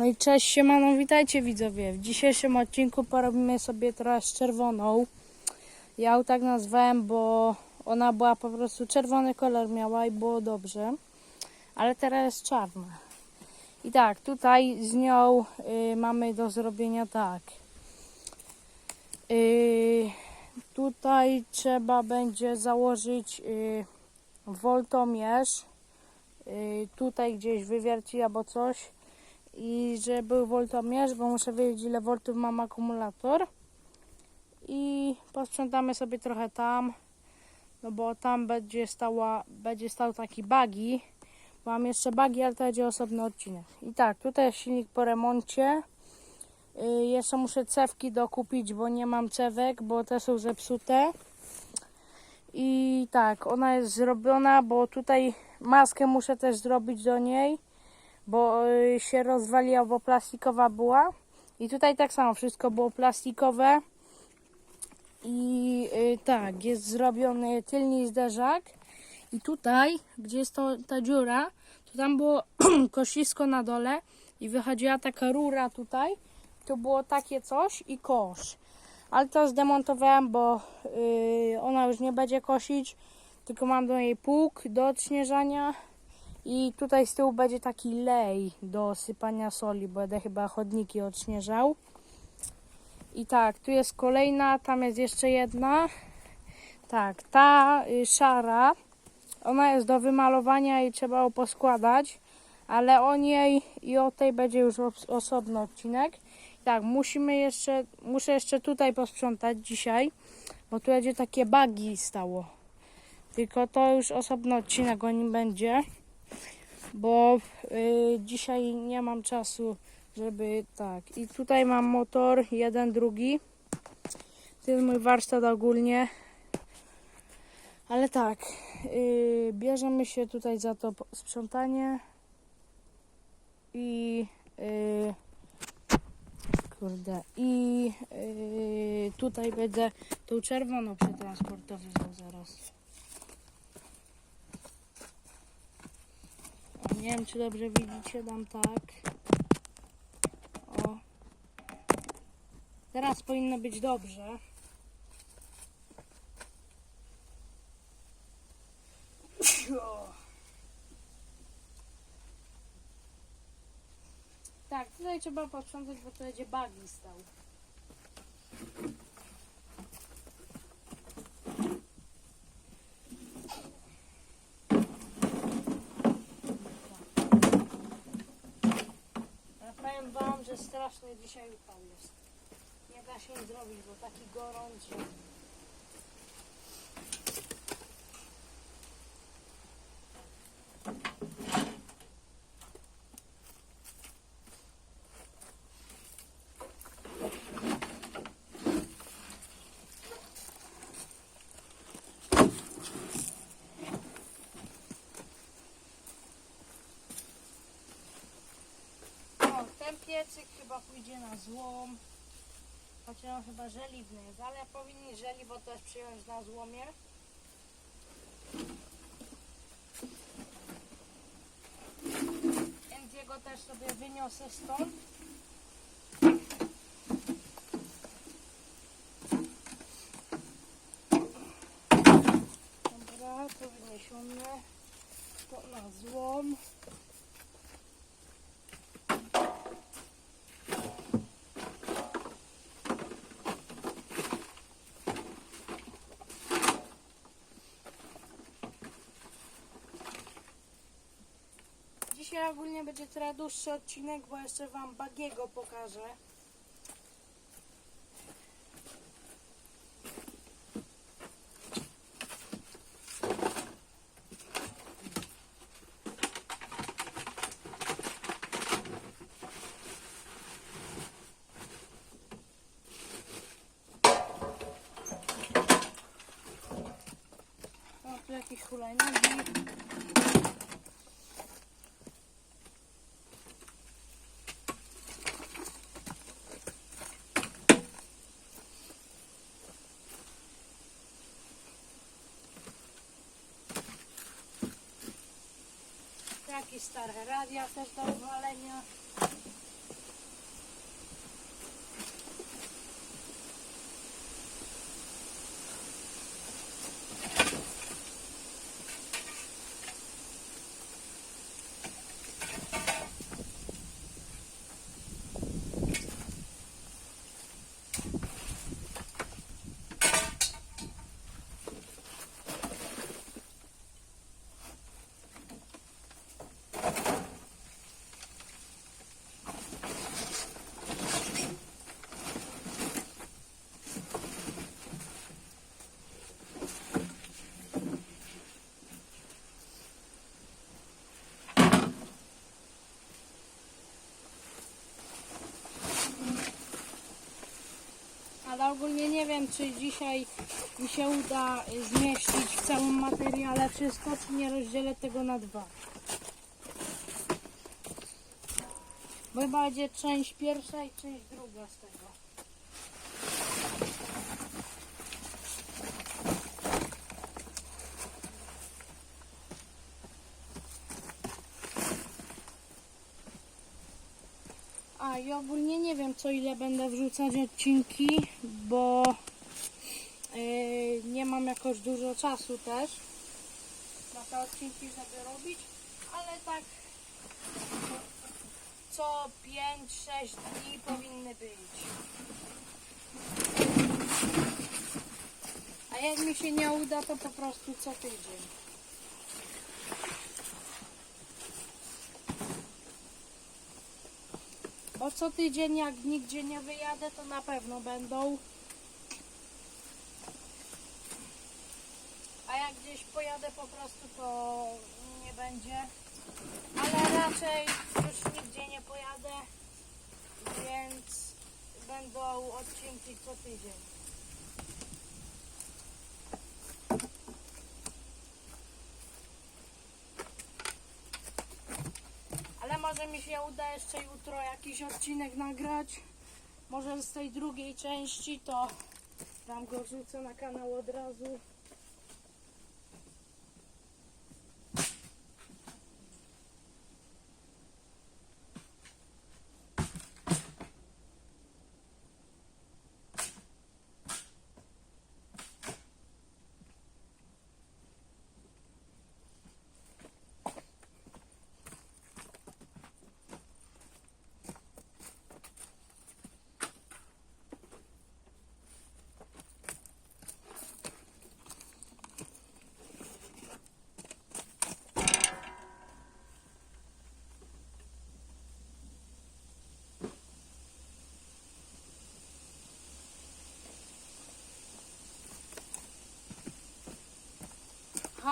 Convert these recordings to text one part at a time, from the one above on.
No i cześć, siemano, witajcie widzowie. W dzisiejszym odcinku porobimy sobie teraz czerwoną. Ja ją tak nazwałem, bo ona była po prostu czerwony kolor miała i było dobrze. Ale teraz jest czarna. I tak, tutaj z nią y, mamy do zrobienia tak. Y, tutaj trzeba będzie założyć y, woltomierz. Y, tutaj gdzieś wywierci albo coś i że był woltomierz, bo muszę wiedzieć ile voltów mam akumulator. I posprzątamy sobie trochę tam no bo tam będzie stała będzie stał taki buggy mam jeszcze buggy, ale to będzie osobny odcinek. I tak, tutaj jest silnik po remoncie. Y, jeszcze muszę cewki dokupić, bo nie mam cewek, bo te są zepsute. I tak, ona jest zrobiona, bo tutaj maskę muszę też zrobić do niej bo y, się rozwaliła, bo plastikowa była. I tutaj tak samo, wszystko było plastikowe. I y, tak, jest zrobiony tylny zderzak. I tutaj, gdzie jest to, ta dziura, to tam było kosisko na dole i wychodziła taka rura tutaj. To było takie coś i kosz. Ale to zdemontowałem, bo y, ona już nie będzie kosić, tylko mam do niej pług do odśnieżania. I tutaj z tyłu będzie taki lej do sypania soli, bo będę chyba chodniki odśnieżał. I tak, tu jest kolejna, tam jest jeszcze jedna. Tak, ta y, szara, ona jest do wymalowania i trzeba ją poskładać, ale o niej i o tej będzie już os- osobny odcinek. Tak, musimy jeszcze, muszę jeszcze tutaj posprzątać dzisiaj, bo tu będzie takie bagi stało. Tylko to już osobny odcinek o nim będzie bo y, dzisiaj nie mam czasu, żeby tak. I tutaj mam motor, jeden, drugi. To jest mój warsztat ogólnie. Ale tak, y, bierzemy się tutaj za to sprzątanie i y, kurde i y, tutaj będę tą czerwoną przetransportowywał zaraz. Nie wiem, czy dobrze widzicie, dam tak. O. Teraz powinno być dobrze. Tak, tutaj trzeba posprzątać, bo to będzie bagi stał. Ja powiem wam, że straszny dzisiaj upał jest. Nie da się nic zrobić, bo taki gorąc, że... O, ten piecyk chyba pójdzie na złom. Chociaż on chyba żeliwny jest, ale powinni żeliwo też przyjąć na złomie. Więc jego też sobie wyniosę stąd. Dobra, to wyniesiemy. To na złom. Dzisiaj ogólnie będzie trochę dłuższy odcinek, bo jeszcze Wam Bagiego pokażę. O, tu jakieś hulajnogi. Jakieś stare radia też do wywalenia. Czy dzisiaj mi się uda zmieścić w całym materiale wszystko, czy nie rozdzielę tego na dwa. Bo będzie część pierwsza i część druga z tego. A i ogólnie nie wiem co ile będę wrzucać odcinki, bo yy, nie mam jakoś dużo czasu też na te odcinki, żeby robić, ale tak co 5-6 dni powinny być. A jak mi się nie uda, to po prostu co tydzień. Bo co tydzień jak nigdzie nie wyjadę, to na pewno będą. A jak gdzieś pojadę po prostu, to nie będzie. Ale raczej już nigdzie nie pojadę, więc będą odcinki co tydzień. Ale może mi się uda jeszcze jutro jakiś odcinek nagrać. Może z tej drugiej części to tam go wrzucę na kanał od razu.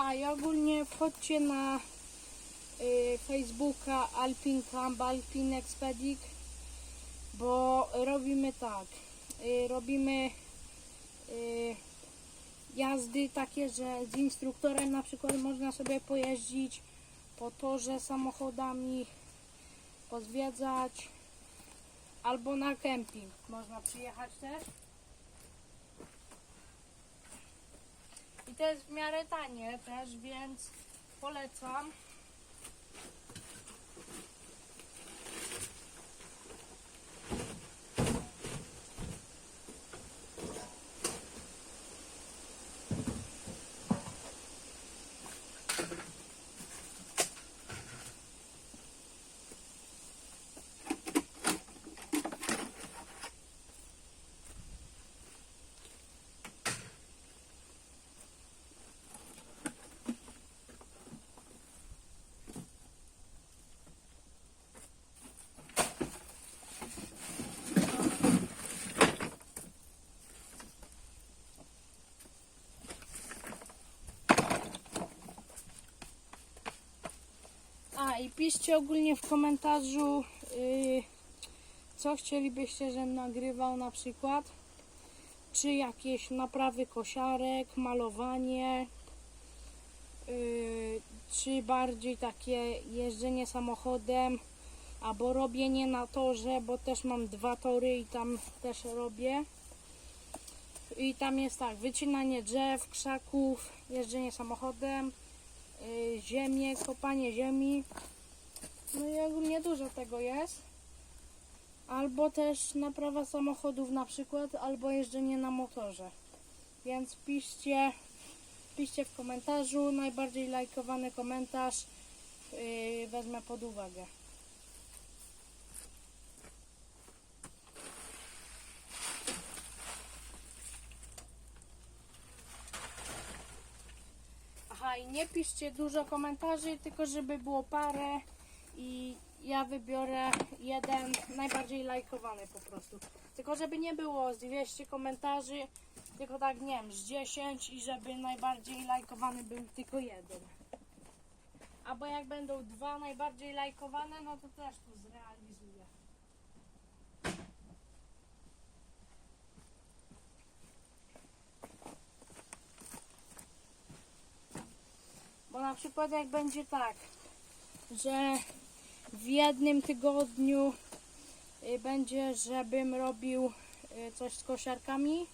A i ogólnie wchodźcie na y, Facebooka Alpin Camp, Alpin Expedic, bo robimy tak, y, robimy y, jazdy takie, że z instruktorem na przykład można sobie pojeździć po torze samochodami, pozwiedzać, albo na kemping można przyjechać też. I to jest w miarę tanie też, więc polecam. I piszcie ogólnie w komentarzu, yy, co chcielibyście, żebym nagrywał na przykład. Czy jakieś naprawy kosiarek, malowanie, yy, czy bardziej takie jeżdżenie samochodem, albo robienie na torze, bo też mam dwa tory i tam też robię. I tam jest tak, wycinanie drzew, krzaków, jeżdżenie samochodem, ziemię, kopanie ziemi. No i ogólnie dużo tego jest. Albo też naprawa samochodów na przykład, albo jeżdżenie na motorze. Więc piszcie, piszcie w komentarzu, najbardziej lajkowany komentarz yy, wezmę pod uwagę. I nie piszcie dużo komentarzy, tylko żeby było parę i ja wybiorę jeden najbardziej lajkowany po prostu. Tylko żeby nie było z 200 komentarzy, tylko tak nie wiem, z 10 i żeby najbardziej lajkowany był tylko jeden. Albo jak będą dwa najbardziej lajkowane, no to też to zrealizuję. Przykład jak będzie tak, że w jednym tygodniu y, będzie, żebym robił y, coś z kosiarkami,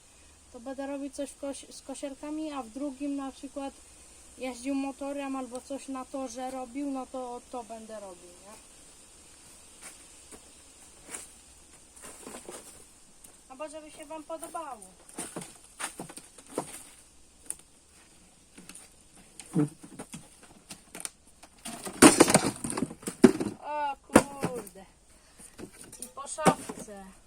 to będę robił coś z kosiarkami, a w drugim na przykład jeździł motorem albo coś na torze robił, no to to będę robił, nie? Albo żeby się Wam podobało. O kurde. I po szafce.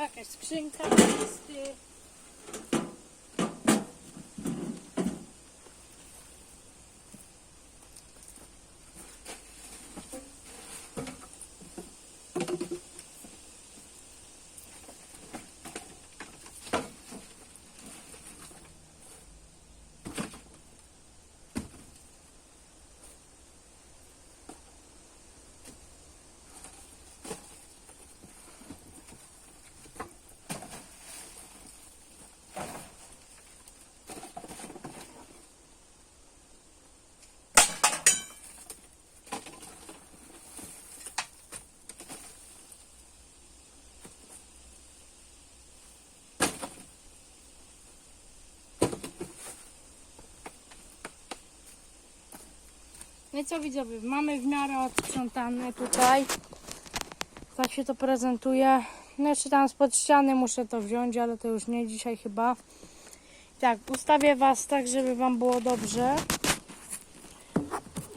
Jakaś skrzynka, listy. No i co widzowie, mamy w miarę odsprzątane tutaj. Tak się to prezentuje. No jeszcze tam spod ściany muszę to wziąć, ale to już nie dzisiaj chyba. Tak, ustawię Was tak, żeby Wam było dobrze.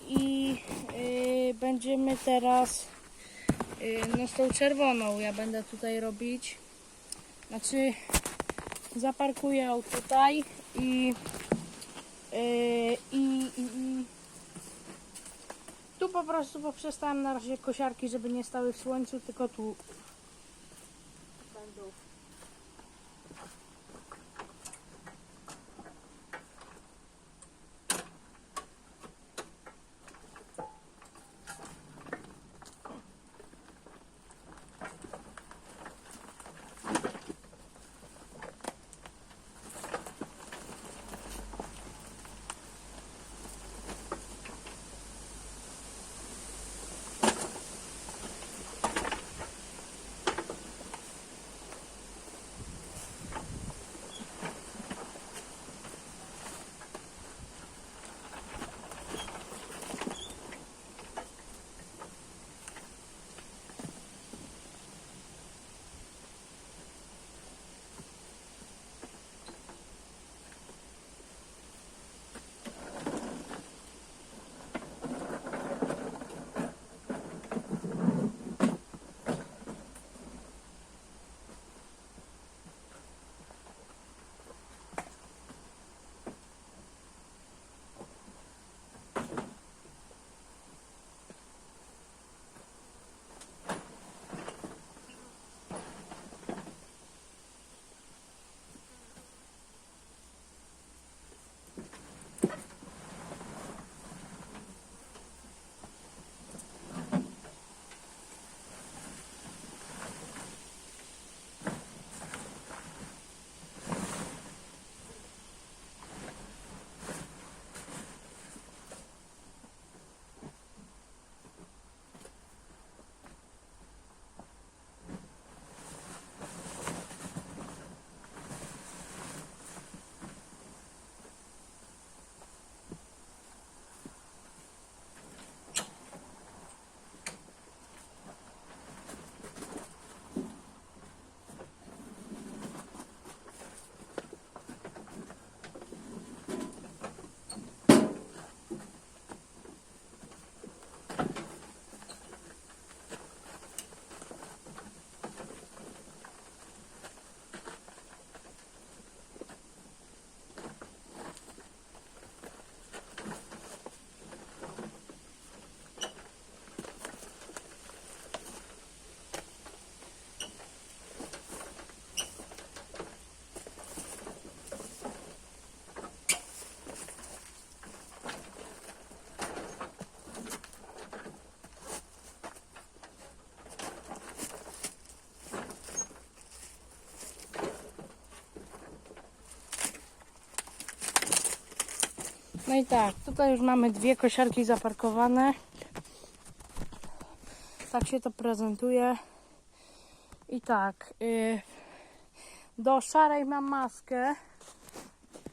I yy, będziemy teraz yy, no z tą czerwoną ja będę tutaj robić. Znaczy zaparkuję tutaj i yy, i, i, i tu po prostu poprzestałem na razie kosiarki, żeby nie stały w słońcu, tylko tu No i tak, tutaj już mamy dwie kosiarki zaparkowane. Tak się to prezentuje. I tak, y, do szarej mam maskę.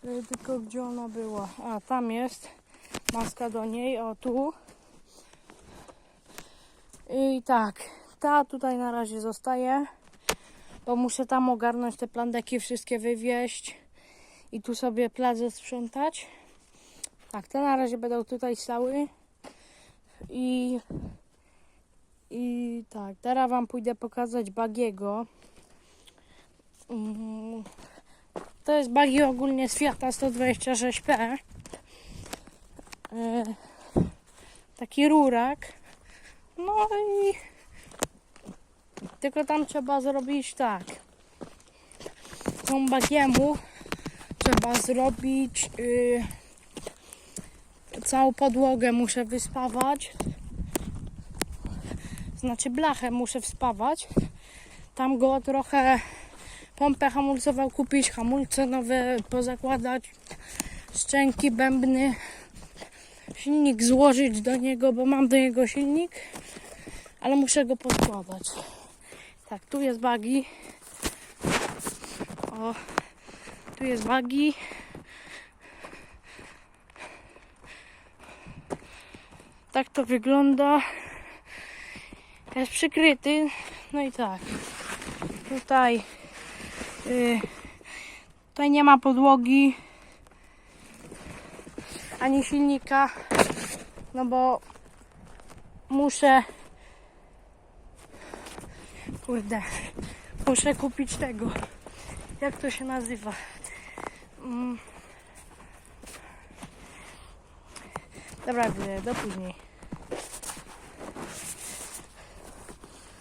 Y, tylko gdzie ona była? A, tam jest maska do niej, o tu. I tak, ta tutaj na razie zostaje, bo muszę tam ogarnąć te plandeki, wszystkie wywieźć i tu sobie plac sprzątać. Tak, te na razie będą tutaj stały. I, i tak, teraz Wam pójdę pokazać bagiego. Mm, To jest bagi ogólnie z Fiata 126P. E, Taki rurak. No i tylko tam trzeba zrobić tak. Tą bagiemu trzeba zrobić y, całą podłogę muszę wyspawać. Znaczy blachę muszę wspawać. Tam go trochę pompę hamulcową kupić, hamulce nowe pozakładać, szczęki, bębny, silnik złożyć do niego, bo mam do niego silnik, ale muszę go podkładać. Tak, tu jest bagi. O, tu jest bagi. Tak to wygląda. Jest przykryty. No i tak. Tutaj y, tutaj nie ma podłogi ani silnika. No bo muszę kurde muszę kupić tego. Jak to się nazywa? Mm. Dobra, do później.